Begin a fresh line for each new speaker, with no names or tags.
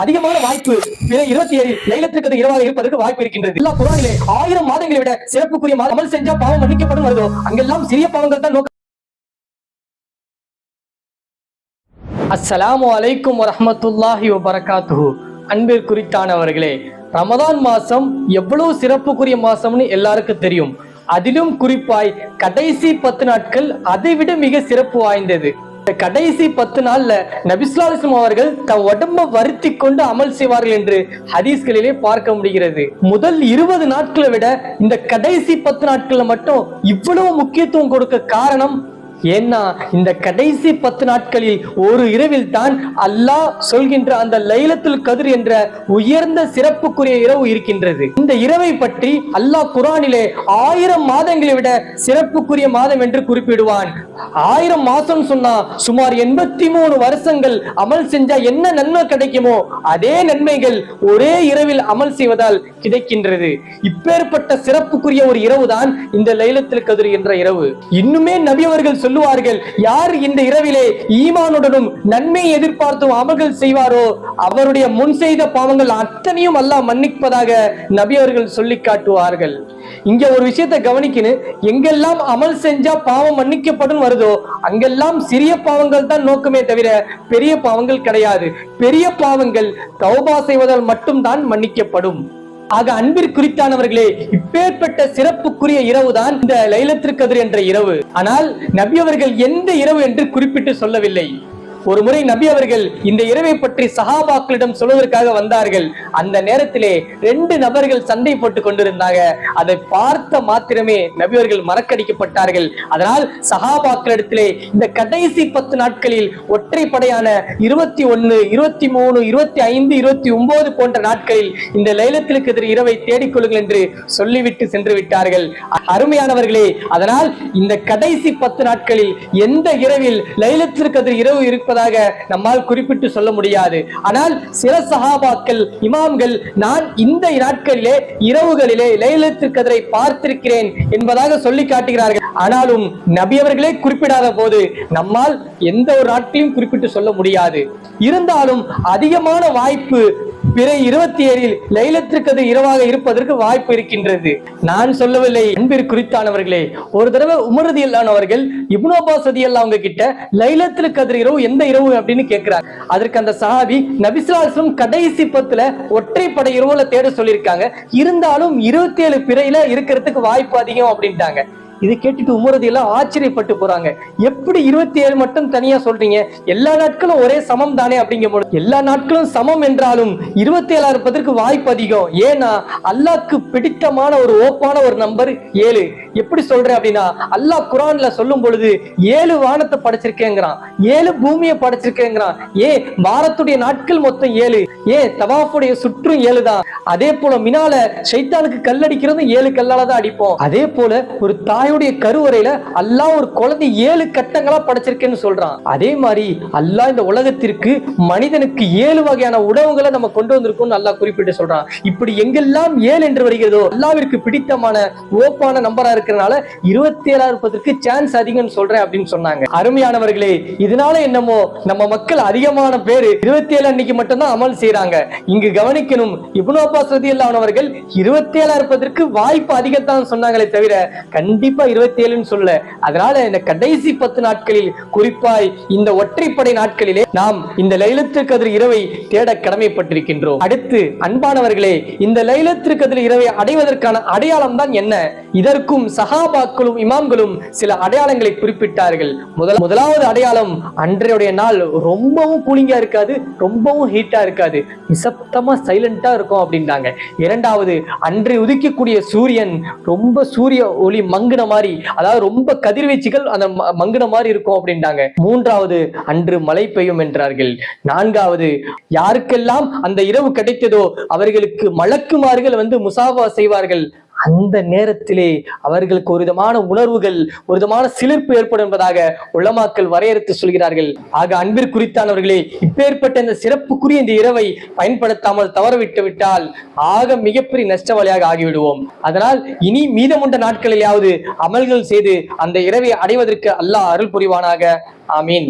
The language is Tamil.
அதிகமான வாய்ப்பு. இருபத்தி ஏழு லைலத்திற்கு இரவாக இருப்பதற்கு வாய்ப்பு இருக்கின்றது. எல்லா குரானிலே ஆயிரம் மாதங்களை விட சிறப்புக்குரிய மாதம் அமல் செஞ்சா பாவம் மன்னிக்கப்படும் வருதோ? அங்கெல்லாம் சிறிய பாவங்கள் தான் நோக்கம் அஸ்ஸலாமு அலைக்கும் வரமத்துல்லாஹி வபரகாத்துஹு. அன்பில் குறித்தானவர்களே ரமதான் மாசம் எவ்வளவு சிறப்புக்குரிய மாசம்னு எல்லாருக்கும் தெரியும். அதிலும் குறிப்பாய் கடைசி பத்து நாட்கள் அதை விட மிக சிறப்பு வாய்ந்தது. கடைசி பத்து நாள்ல நபிஸ்லாலிஸ்லம் அவர்கள் தம் உடம்ப வருத்தி கொண்டு அமல் செய்வார்கள் என்று ஹதீஸ்களிலே பார்க்க முடிகிறது. முதல் இருபது நாட்களை விட இந்த கடைசி பத்து நாட்கள்ல மட்டும் இவ்வளவு முக்கியத்துவம் கொடுக்க காரணம் ஏன்னா இந்த கடைசி பத்து நாட்களில் ஒரு இரவில் தான் அல்லாஹ் சொல்கின்ற அந்த லைலத்துல் கதிர் என்ற உயர்ந்த சிறப்புக்குரிய இரவு இருக்கின்றது. இந்த இரவை பற்றி அல்லாஹ் குரானிலே ஆயிரம் மாதங்களை விட சிறப்புக்குரிய மாதம் என்று குறிப்பிடுவான். ஆயிரம் மாசம் சொன்னா சுமார் எண்பத்தி மூணு வருஷங்கள் அமல் செஞ்சா என்ன நன்மை கிடைக்குமோ அதே நன்மைகள் ஒரே இரவில் அமல் செய்வதால் கிடைக்கின்றது. இப்பேற்பட்ட சிறப்புக்குரிய ஒரு இரவு தான் இந்த லைலத்தில் கதிர் என்ற இரவு. இன்னுமே நபி அவர்கள் சொல்லுவார்கள் யார் இந்த இரவிலே ஈமானுடனும் நன்மை எதிர்பார்த்தும் அமல்கள் செய்வாரோ அவருடைய முன் செய்த பாவங்கள் அத்தனையும் அல்லாஹ் மன்னிப்பதாக நபி அவர்கள் சொல்லி காட்டுவார்கள். இங்க ஒரு விஷயத்தை கவனிக்கணும் எங்கெல்லாம் அமல் செஞ்சா பாவம் மன்னிக்கப்படும் வருதோ அங்கெல்லாம் சிறிய பாவங்கள் தான் நோக்கமே தவிர பெரிய பாவங்கள் கிடையாது. பெரிய பாவங்கள் தௌபா செய்வதால் மட்டும்தான் மன்னிக்கப்படும். ஆக அன்பிற்குறித்தானவர்களே இப்பேற்பட்ட சிறப்புக்குரிய இரவு தான் இந்த லைலத்திற்கதிர் என்ற இரவு. ஆனால் நபி அவர்கள் எந்த இரவு என்று குறிப்பிட்டு சொல்லவில்லை. ஒரு முறை நபி அவர்கள் இந்த இரவை பற்றி சஹாபாக்களிடம் சொல்வதற்காக வந்தார்கள். அந்த நேரத்திலே ரெண்டு நபர்கள் சண்டை போட்டுக் கொண்டிருந்தாங்க. அதை பார்த்த மாத்திரமே நபி அவர்கள் மறக்கடிக்கப்பட்டார்கள். அதனால் சஹாபாக்களிடத்திலே இந்த கடைசி பத்து நாட்களில் ஒற்றைப்படையான இருபத்தி ஒன்னு இருபத்தி மூணு இருபத்தி ஐந்து இருபத்தி ஒன்பது போன்ற நாட்களில் இந்த லைலத்திற்கு எதிர் இரவை தேடிக்கொள்ளுங்கள் என்று சொல்லிவிட்டு சென்று விட்டார்கள். அருமையானவர்களே அதனால் இந்த கடைசி பத்து நாட்களில் எந்த இரவில் லைலத்திற்கு எதிர் இரவு இருப்பதாக நம்மால் குறிப்பிட்டு சொல்ல முடியாது. ஆனால் சில சஹாபாக்கள் இமாம்கள் நான் இந்த நாட்களிலே இரவுகளிலே லைலத்திற்கு பார்த்திருக்கிறேன் என்பதாக சொல்லி காட்டுகிறார்கள். ஆனாலும் நபி அவர்களே குறிப்பிடாத போது நம்மால் எந்த ஒரு நாட்களையும் குறிப்பிட்டு சொல்ல முடியாது. இருந்தாலும் அதிகமான வாய்ப்பு பிற இருபத்தி ஏழில் லைலத்திற்கு அது இரவாக இருப்பதற்கு வாய்ப்பு இருக்கின்றது. நான் சொல்லவில்லை அன்பிற்கு குறித்தானவர்களே. ஒரு தடவை உமரதி அல்லானவர்கள் இப்னோபா இப்னோபாஸ் ரதியல்லா அவங்க கிட்ட லைலத்தில் கதிர் இரவு எந்த இரவு அப்படின்னு கேட்கிறாங்க அதற்கு அந்த சஹாபி நபிசுலாசம் கடைசி பத்துல ஒற்றைப்படை இரவுல தேட சொல்லியிருக்காங்க. இருந்தாலும் இருபத்தி ஏழு பிறையில இருக்கிறதுக்கு வாய்ப்பு அதிகம் அப்படின்ட்டாங்க. இதை கேட்டுட்டு உமரதி எல்லாம் ஆச்சரியப்பட்டு போறாங்க. எப்படி இருபத்தி ஏழு மட்டும் தனியா சொல்றீங்க? எல்லா நாட்களும் ஒரே சமம் தானே அப்படிங்கும் போது எல்லா நாட்களும் சமம் என்றாலும் இருபத்தி ஏழா இருப்பதற்கு வாய்ப்பு அதிகம். ஏன்னா அல்லாக்கு பிடித்தமான ஒரு ஓப்பான ஒரு நம்பர் ஏழு. எப்படி சொல்றேன் அப்படின்னா அல்லாஹ் குரான்ல சொல்லும் பொழுது ஏழு வானத்தை படைச்சிருக்கேங்கிறான். ஏழு பூமியை படைச்சிருக்கேங்கிறான். ஏ வாரத்துடைய நாட்கள் மொத்தம் ஏழு. ஏ தவாஃபுடைய சுற்றும் ஏழு தான். அதே போல மினால சைத்தானுக்கு கல்லடிக்கிறதும் ஏழு கல்லால தான் அடிப்போம். அதே போல ஒரு தாய் தாயுடைய கருவறையில அல்லாஹ் ஒரு குழந்தை ஏழு கட்டங்களா படைச்சிருக்கேன்னு சொல்றான். அதே மாதிரி அல்லாஹ் இந்த உலகத்திற்கு மனிதனுக்கு ஏழு வகையான உணவுகளை நம்ம கொண்டு வந்திருக்கோம்னு அல்லாஹ் குறிப்பிட்டு சொல்றான். இப்படி எங்கெல்லாம் ஏழு என்று வருகிறதோ அல்லாவிற்கு பிடித்தமான ஓப்பான நம்பரா இருக்கிறனால இருபத்தி ஏழா இருப்பதற்கு சான்ஸ் அதிகம்னு சொல்றேன் அப்படின்னு சொன்னாங்க. அருமையானவர்களே இதனால என்னமோ நம்ம மக்கள் அதிகமான பேர் இருபத்தி ஏழு அன்னைக்கு மட்டும்தான் அமல் செய்யறாங்க இங்கு கவனிக்கணும் இப்னு அப்பாஸ் ரதியல்லாஹு அவர்கள் இருபத்தி ஏழா இருப்பதற்கு வாய்ப்பு அதிகத்தான் சொன்னாங்களே தவிர கண்டிப்பா குறிப்பா இருபத்தி ஏழுன்னு சொல்ல. அதனால இந்த கடைசி பத்து நாட்களில் குறிப்பாய் இந்த ஒற்றைப்படை நாட்களிலே நாம் இந்த லைலத்து கதிர் இரவை தேட கடமைப்பட்டிருக்கின்றோம். அடுத்து அன்பானவர்களே இந்த லைலத்து கதிர் இரவை அடைவதற்கான அடையாளம் தான் என்ன? இதற்கும் சகாபாக்களும் இமாம்களும் சில அடையாளங்களை குறிப்பிட்டார்கள். முதல் முதலாவது அடையாளம் அன்றைய நாள் ரொம்பவும் கூலிங்கா இருக்காது ரொம்பவும் ஹீட்டா இருக்காது. நிசப்தமா சைலண்டா இருக்கும் அப்படின்றாங்க. இரண்டாவது அன்றை உதிக்கக்கூடிய சூரியன் ரொம்ப சூரிய ஒளி மங்குன மாதிரி அதாவது ரொம்ப கதிர்வீச்சுகள் அந்த ம- மங்குன மாதிரி இருக்கும் அப்படின்றாங்க. மூன்றாவது அன்று மழை பெய்யும் என்றார்கள். நான்காவது யாருக்கெல்லாம் அந்த இரவு கிடைத்ததோ அவர்களுக்கு மலக்குமார்கள் வந்து முசாபா செய்வார்கள். அந்த நேரத்திலே அவர்களுக்கு ஒரு விதமான உணர்வுகள் ஒரு விதமான சிலிர்ப்பு ஏற்படும் என்பதாக உலமாக்கள் வரையறுத்து சொல்கிறார்கள். ஆக அன்பிற்கு குறித்தானவர்களே இப்பேற்பட்ட இந்த சிறப்புக்குரிய இந்த இரவை பயன்படுத்தாமல் தவறவிட்டு விட்டால் ஆக மிகப்பெரிய நஷ்டவழியாக ஆகிவிடுவோம். அதனால் இனி மீதமுண்ட நாட்களிலாவது அமல்கள் செய்து அந்த இரவை அடைவதற்கு அல்லாஹ் அருள் புரிவானாக. ஆமீன்.